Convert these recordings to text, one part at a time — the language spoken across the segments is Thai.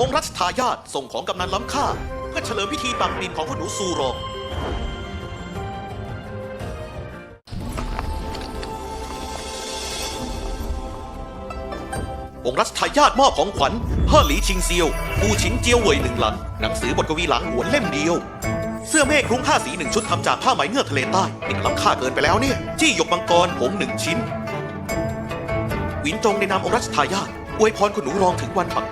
องค์รัชทายาทส่งของกำนันล้ำค่า เพื่อเฉลิมพิธีปักดินของคุณหนูซูรององค์รัชทายาทมอบของขวัญเพ่อหลีชิงเซียวปูชิงเจียวเวยหนึ่งหลัง หนังสือบทกวีหลังหวนเล่มเดียว เสื้อเมฆคลุ้งผ้าสีหนึ่งชุดทำจากผ้าไหมเงือกทะเลใต้นี่มันล้ำค่าเกินไปแล้วเนี่ย จี้หยกมังกรผงหนึ่งชิ้น หวินจงในนามองค์รัชทายาทอวยพรคุณหนูรองถึงวันปัก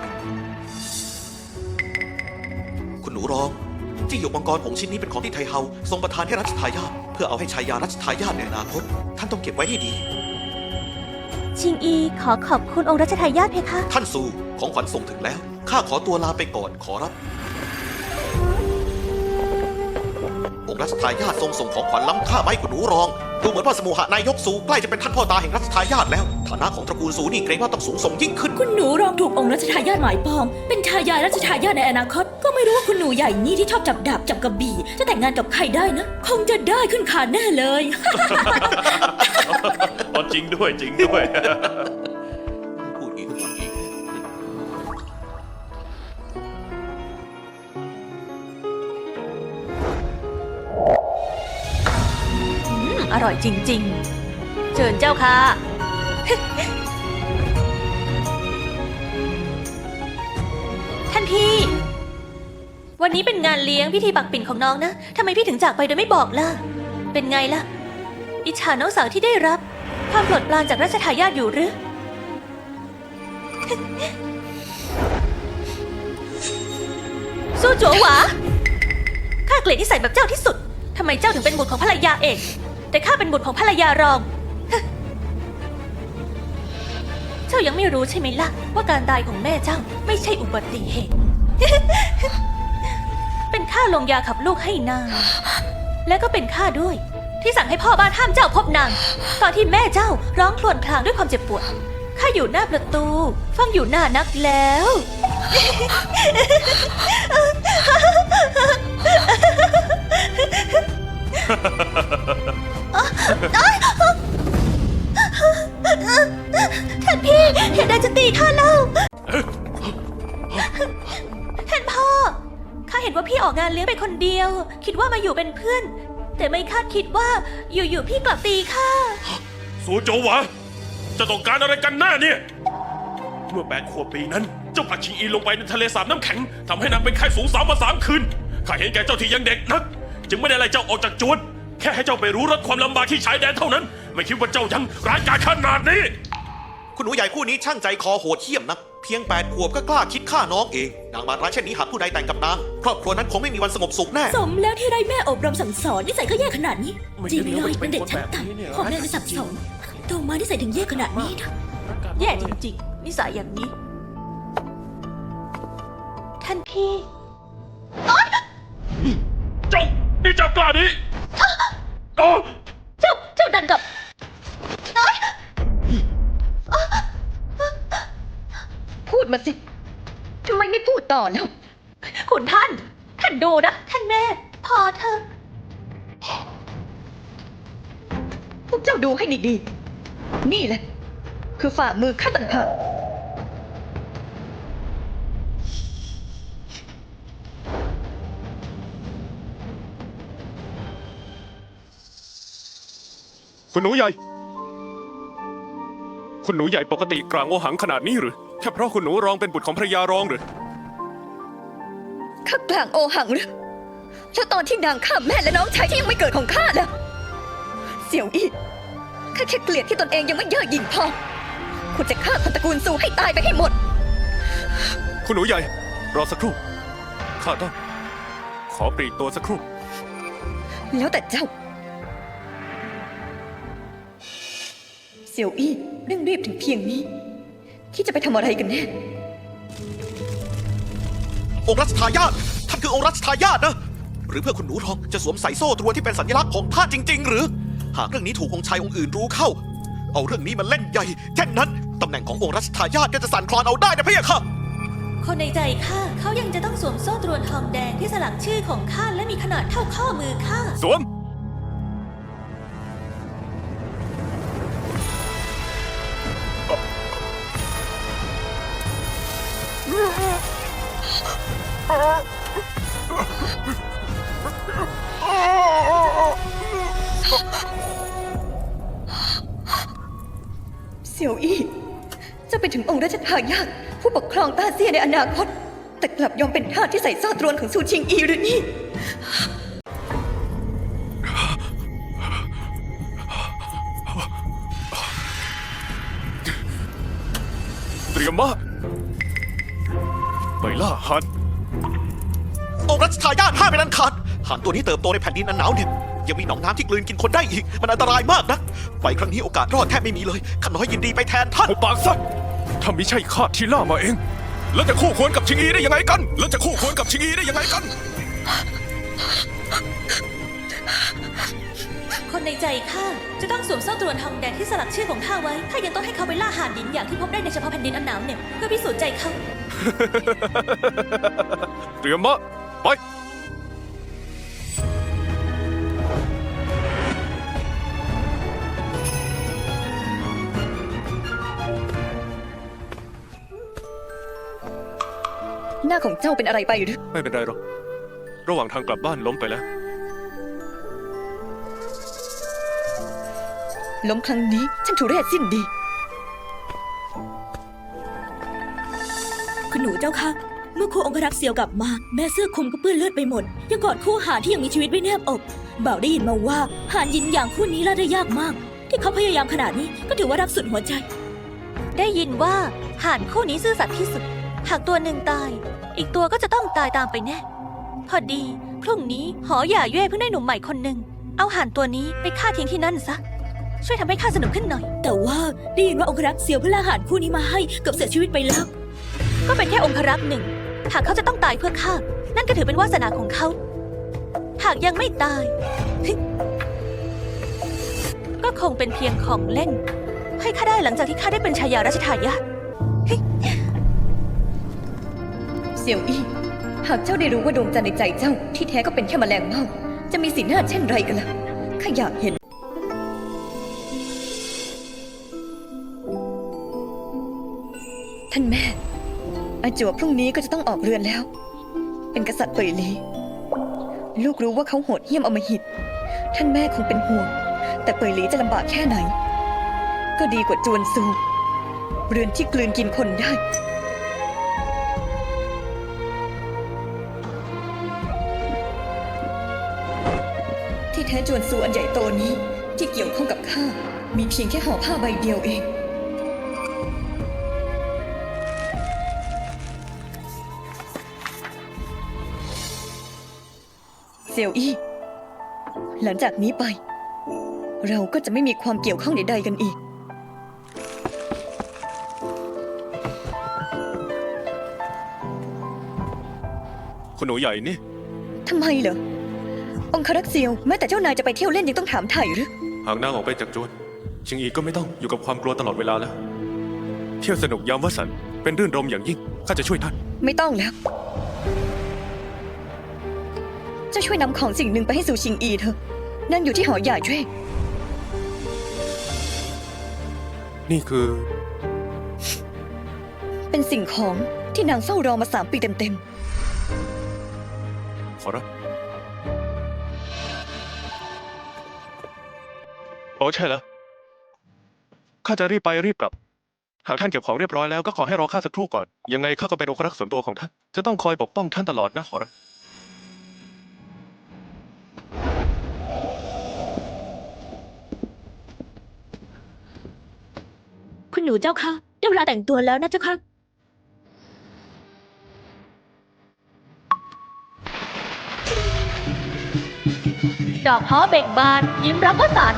จี้หยกมังกรผงชิ้นนี้เป็นของที่ไทเฮาทรงประทานให้รัชทายาทเพื่อเอาให้ชายารัชทายาทในอนาคตท่านต้องเก็บไว้ให้ดี ชิงอีขอขอบคุณองค์รัชทายาทเพคะ ท่านสู่ของขวัญส่งถึงแล้วข้าขอตัวลาไปก่อนขอรับ องค์รัชทายาททรงส่งของขวัญล้ำค่ามาให้คุณหนูรอง ดูเหมือนว่าสมุหานายกสูใกล้จะเป็นท่านพ่อตาแห่งรัชทายาทแล้ว ฐานะของตระกูลสูนี่เกรงว่าต้องสูงส่งยิ่งขึ้น คุณหนูรองถูกองค์รัชทายาทหมายปอง เป็นทายาทรัชทายาทในอนาคต ก็ไม่รู้ว่าคุณหนูใหญ่นี่ที่ชอบจับดาบจับกระบี่ จะแต่งงานกับใครได้นะ คงจะได้ขึ้นคานแน่เลย อ๋อจริงด้วยจริงด้วย อร่อยจริง ๆ เชิญเจ้าค่ะ ท่านพี่ วันนี้เป็นงานเลี้ยงพิธีปักปิ่นของน้องนะทำไมพี่ถึงจากไปโดยไม่บอกล่ะ เป็นไงล่ะ อิจฉาน้องสาวที่ได้รับ ความโปรดปรานจากราชทายาทอยู่หรือสู้จัวหวาข้าเกลียดนิสัยแบบเจ้าที่สุด ทำไมเจ้าถึงเป็นบุตรของภรรยาเอก แต่ข้าเป็นบุตรของภรรยารอง เจ้ายังไม่รู้ใช่ไหมล่ะ ว่าการตายของแม่เจ้าไม่ใช่อุบัติเหตุ เป็นข้าลงยาขับลูกให้นาง และก็เป็นข้าด้วย ที่สั่งให้พ่อบ้านห้ามเจ้าพบนาง ตอนที่แม่เจ้าร้องครวญครางด้วยความเจ็บปวด ข้าอยู่หน้าประตู ฟังอยู่หน้านักแล้ว ยไปคนเดียว คิดว่ามาอยู่เป็นเพื่อน แต่ไม่คาดคิดว่าอยู่ๆพี่กลับตีข้าสูโจวะ จะต้องการอะไรกันหน้าเนี่ย เมื่อแปดขวบปีนั้น เจ้าผลักชิงอีลงไปในทะเลสาบน้ำแข็งทำให้นางเป็นไข้สูงสามมาสามคืนข้าเห็นแก่เจ้าที่ยังเด็กนัก จึงไม่ได้ไล่เจ้าออกจากจวน แค่ให้เจ้าไปรู้รสความลำบากที่ชายแดนเท่านั้น ไม่คิดว่าเจ้ายังร้ายกาจขนาดนี้ คุณหนูใหญ่ผู้นี้ช่างใจคอโหดเหี้ยมนัก เพียงแปดขวบก็กล้าคิดฆ่าน้องเอง นางมารร้ายเช่นนี้หากผู้ใดแต่งกับนาง ครอบครัวนั้นคงไม่มีวันสงบสุขแน่ สมแล้วที่ไร้แม่อบรมสั่งสอนนิสัยก็แย่ขนาดนี้ไม่จริงคิดเลว่ายจะเป็เป็นนเด็กคนชั้นแบบนี้เนี่ยต่ำพ่อแม่ไม่สั่งสอนโตมานิสัยถึงแย่ขนาดนี้นะแย่จริงๆนิสัยอย่างนี้ ท่านพี่เจ้านี่เจ้ากล้าดิโอ้ เจ้าเจ้าดันกับพูดมาสิทำไมไม่พูด ต่อแล้วคุณท่าน ท่านดูนะ ท่านแม่ พอเถอพวกเจ้าดูให้ดีๆ นี่แหละ คือฝ่ามือข้าต่างหากคุณหนูใหญ่ คุณหนูใหญ่ปกติกลางโอหังขนาดนี้หรือ แค่เพราะคุณหนูรองเป็นบุตรของภรรยารองหรือ ข้ากลางโอหังหรือแล้วตอนที่นางฆ่าแม่และน้องชายที่ยังไม่เกิดของข้าล่ะ เสี่ยวอี้ข้าแค่เกลียดที่ตนเองยังไม่เย่อหยิ่งพอ คุณจะฆ่าคนตระกูลซูให้ตายไปให้หมด คุณหนูใหญ่ รอสักครู่ ข้าต้อง ขอปลีกตัวสักครู่ แล้วแต่เจ้า เสี่ยวอี้เร่งรีบถึงเพียงนี้ ที่จะไปทำอะไรกันแน่ องค์รัชทายาทท่านคือองค์รัชทายาทนะ หรือเพื่อคุณหนูทองจะสวมใส่โซ่ตรวนที่เป็นสัญลักษณ์ของท่านจริง ๆ หรือ หากเรื่องนี้ถูกองค์ชายองค์อื่นรู้เข้า เอาเรื่องนี้มาเล่นใหญ่ เช่นนั้นตำแหน่งขององค์รัชทายาทก็จะสั่นคลอนเอาได้นะพี่ค่ะ คนในใจข้าเขายังจะต้องสวมโซ่ตรวนทองแดงที่สลักชื่อของข้าและมีขนาดเท่าข้อมือข้า สวม เสี่ยวอี้เจะไปถึงองค์รัชทายาทผู้ปกครองต้าเซียในอนาคต แต่กลับยอมเป็นทาสที่ใส่ซ่อตรวนของซูชิงอีหรือนี่ เตรียมมาไปล่าหัน องค์รัชทายาทห้ามเป็นอันขาดห่านตัวนี้เติบโตในแผ่นดินอันหนาวเหน็บยังมีหนองน้ำที่กลืนกินคนได้อีก มันอันตรายมากนะไปครั้งนี้โอกาสรอดแทบไม่มีเลยข้าน้อยยินดีไปแทนท่านหุบปากซะถ้ามิใช่ข้าที่ล่ามาเอง แล้วจะคู่ควรกับชิงอีได้ยังไงกัน แล้วจะคู่ควรกับชิงอีได้ยังไงกัน คนในใจข้าจะต้องสวมโซ่ตรวนทองแดงที่สลักชื่อของข้าไว้ถ้ายังต้องให้เขาไปล่าหาดินอย่างที่พบได้ในเฉพาะแผ่นดินอันหนาวเหน็บเพื่อพิสูจน์ใจเขาเตรียมมา ไป หน้าของเจ้าเป็นอะไรไปหรือไม่เป็นไรหรอก ระหว่างทางกลับบ้านล้มไปแล้ว ล้มครั้งนี้ฉันถูเรศสิ้นดี คุณหนูเจ้าค่ะเมื่ อครูองครักษ์เซียวกลับมา แม่เสื้อคลุมก็เปื้อนเลือดไปหมด ยังกอดคู่หานที่ยังมีชีวิตไว้แนบอกบ่าวได้ยินมาว่าหานยินอย่างคู่นี้ล่าได้ยากมาก ที่เขาพยายามขนาดนี้ก็ถือว่ารักสุดหัวใจ ได้ยินว่าห่านคู่นี้ซื่อสัตย์ที่สุด หากตัวหนึ่งตาย อีกตัวก็จะต้องตายตามไปแน่ พอดี พรุ่งนี้หอหย่าเย่เพิ่งได้หนุ่มใหม่คนหนึ่งเอาห่านตัวนี้ไปฆ่าทิ้งที่นั่นซะ ช่วยทำให้ข้าสนุกขึ้นหน่อย แต่ว่าได้ยินว่าองครักษ์เซียวเพื่อล่าหานคู่นี้มาให้เกือบเสียชีวิตไปแล้ว ก็เป็นแค่องครักษ์หนึ่ง หากเขาจะต้องตายเพื่อข้า นั่นก็ถือเป็นวาสนาของเขา หากยังไม่ตาย ก็คงเป็นเพียงของเล่น ให้ข้าได้หลังจากที่ข้าได้เป็นชายาราชทายาทเสี่ยวอี้หากเจ้าได้รู้ว่าดวงจันทร์ในใจเจ้าที่แท้ก็เป็นแค่แมลงเม่าจะมีสีหน้าเช่นไรกันล่ะข้าอยากเห็น จัวพรุ่งนี้ก็จะต้องออกเรือนแล้ว เป็นกษัตริย์เปยลี ลูกรู้ว่าเขาโหดเหี้ยมอมหิต ท่านแม่คงเป็นห่วง แต่เปยลีจะลำบากแค่ไหน ก็ดีกว่าจวนซู เรือนที่กลืนกินคนได้ที่แท้จวนซูอันใหญ่โตนี้ที่เกี่ยวข้องกับข้ามีเพียงแค่ห่อผ้าใบเดียวเอง เซียวอี้หลังจากนี้ไป เราก็จะไม่มีความเกี่ยวข้องใดๆกันอีก คุณหนูใหญ่นี่ ทำไมเหรอ องครักษ์เซียวแม้แต่เจ้านายจะไปเที่ยวเล่นยังต้องถามไถ่หรือ หากนางออกไปจากจวนชิงอีก็ไม่ต้องอยู่กับความกลัวตลอดเวลาแล้ว เที่ยวสนุกยามวสันต์เป็นรื่นรมอย่างยิ่ง ข้าจะช่วยท่าน ไม่ต้องแล้ว ช่วยนำของสิ่งหนึ่งไปให้สู่ชิงอีเถอะ นั่นอยู่ที่หอหย่าเย่นี่คือ เป็นสิ่งของที่นางเฝ้ารอมาสามปีเต็มขอรับโอ้ใช่แล้วข้าจะรีบไปรีบกลับ หากท่านเก็บของเรียบร้อยแล้วก็ขอให้รอข้าสักครู่ก่อน ยังไงข้าก็เป็นองครักษ์ส่วนตัวของท่าน จะต้องคอยปกป้องท่านตลอดนะขอรับ หนูเจ้าค่ะได้เวลาแต่งตัวแล้วนะเจ้าค่ะ ดอกฮอเบ่งบานยิ้มรับพระสัน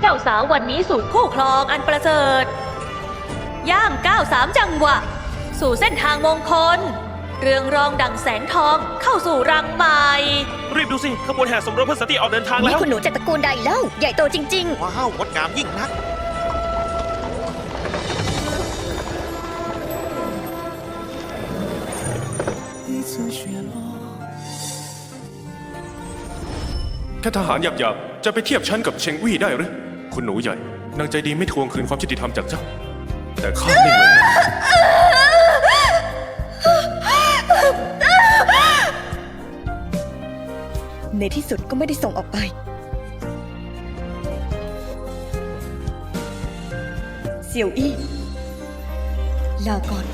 เจ้าสาววันนี้สู่คู่ครองอันประเสริฐ ย่างก้าวสามจังหวะ สู่เส้นทางมงคล เรืองรองดังแสงทองเข้าสู่รังใหม่ รีบดูสิขบวนแห่สมรสเพื่อสติออกเดินทางๆแล้นี่ว คุณหนูจากตระกูลใดเล่า ใหญ่โตจริง ว้าวงดงามยิ่งนัก 次雪落。ถ้าทหารหยาบๆ จะไปเทียบชั้นกับเชงวี่ได้หรือ คุณหนูใหญ่ นางใจดีไม่ทวงคืนความยุติธรรมจากเจ้า แต่ข้าไม่เหมือนในที่สุดก็ไม่ได้ส่งออกไป เสี่ยวอี้ลาก่อน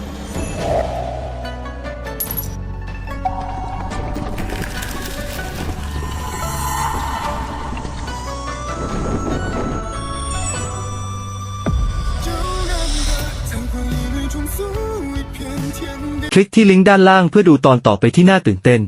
คลิกที่ลิงก์ด้านล่างเพื่อดูตอนต่อไปที่น่าตื่นเต้น